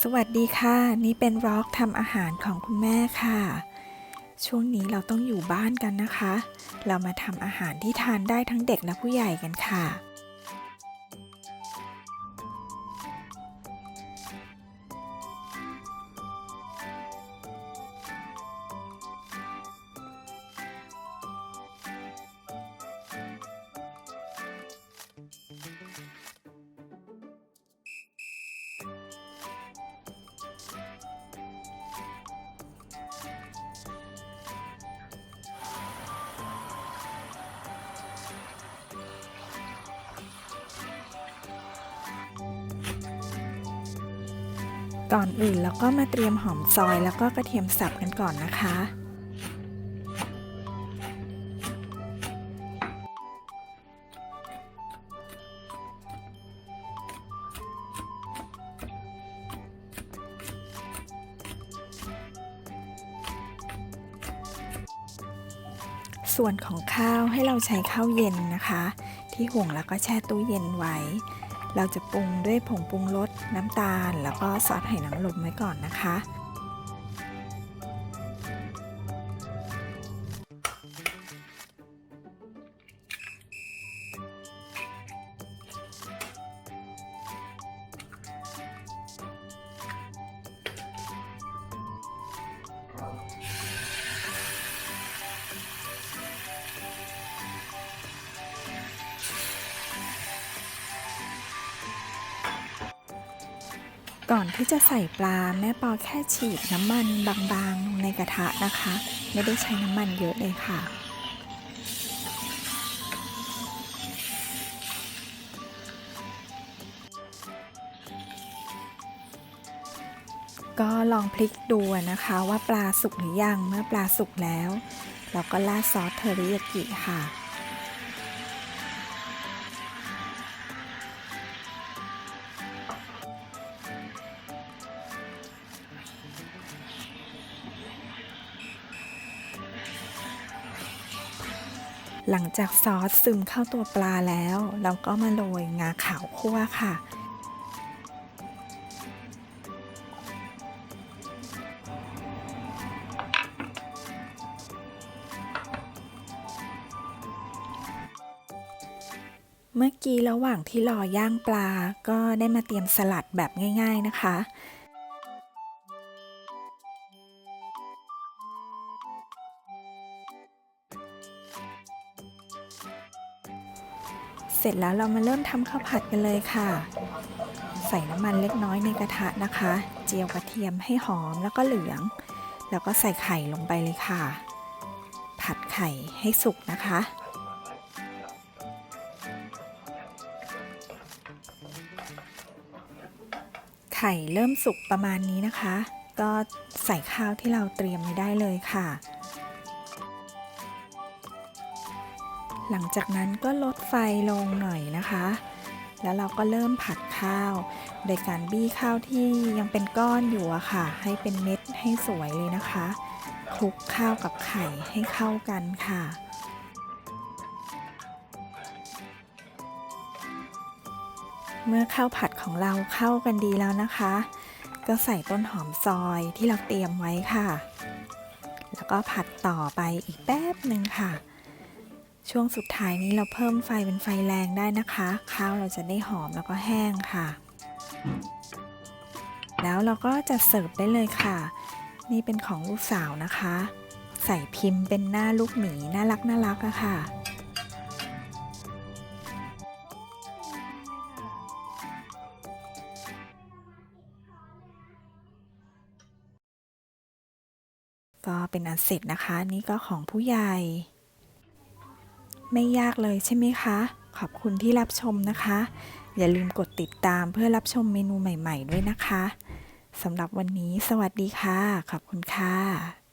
สวัสดีค่ะ นี่เป็นร็อกทำอาหารของคุณแม่ค่ะ ช่วงนี้เราต้องอยู่บ้านกันนะคะ เรามาทำอาหารที่ทานได้ทั้งเด็กและผู้ใหญ่กันค่ะ ก่อนอื่นเราก็มาเตรียมหอมซอยแล้วก็กระเทียมสับกันก่อนนะคะ ส่วนของข้าวให้เราใช้ข้าวเย็นนะคะ ที่หุงแล้วก็แช่ตู้เย็นไว้ เราจะปรุงด้วยผงปรุงรสน้ำตาล แล้วก็ซอสไหหนางรมไว้ก่อนนะคะ ก่อนที่จะใส่ปลาแม่ปอแค่ฉีดน้ำมันบางๆลงในกระทะนะคะ ไม่ได้ใช้น้ำมันเยอะเลยค่ะ ก็ลองพลิกดูนะคะว่าปลาสุกหรือยังเมื่อปลาสุกแล้ว เราก็ราดซอสเทอริยากิค่ะ หลังจากซอสซึมเข้าตัวปลาแล้ว เราก็มาโรยงาขาวคั่วค่ะ เมื่อกี้ระหว่างที่รอย่างปลาก็ได้มาเตรียมสลัดแบบง่าย ๆนะคะ เสร็จแล้วเรามาเริ่มทำข้าวผัดกันเลยค่ะ ใส่น้ำมันเล็กน้อยในกระทะนะคะ เจียวกระเทียมให้หอมแล้วก็เหลือง แล้วก็ใส่ไข่ลงไปเลยค่ะ ผัดไข่ให้สุกนะคะ ไข่เริ่มสุกประมาณนี้นะคะ ก็ใส่ข้าวที่เราเตรียมไว้ได้เลยค่ะ หลังจากนั้นก็ลดไฟลงหน่อยนะคะ แล้วเราก็เริ่มผัดข้าว โดยการบี้ข้าวที่ยังเป็นก้อนอยู่อะค่ะ ให้เป็นเม็ดให้สวยเลยนะคะคลุกข้าวกับไข่ให้เข้ากันค่ะเมื่อข้าวผัดของเราเข้ากันดีแล้วนะคะ ก็ใส่ต้นหอมซอยที่เราเตรียมไว้ค่ะ แล้วก็ผัดต่อไปอีกแป๊บหนึ่งค่ะ ช่วงสุดท้ายนี้เราเพิ่มไฟเป็นไฟแรงได้นะคะ ข้าวเราจะได้หอมแล้วก็แห้งค่ะ แล้วเราก็จะเสิร์ฟได้เลยค่ะ นี่เป็นของลูกสาวนะคะ ใส่พิมพ์เป็นหน้าลูกหมีน่ารักน่ารักอะค่ะก็เป็นอันเสร็จนะคะ นี่ก็ของผู้ใหญ่ ไม่ยากเลยใช่ไหมคะ ขอบคุณที่รับชมนะคะ อย่าลืมกดติดตามเพื่อรับชมเมนูใหม่ ๆ ด้วยนะคะสำหรับวันนี้สวัสดีค่ะ ขอบคุณค่ะ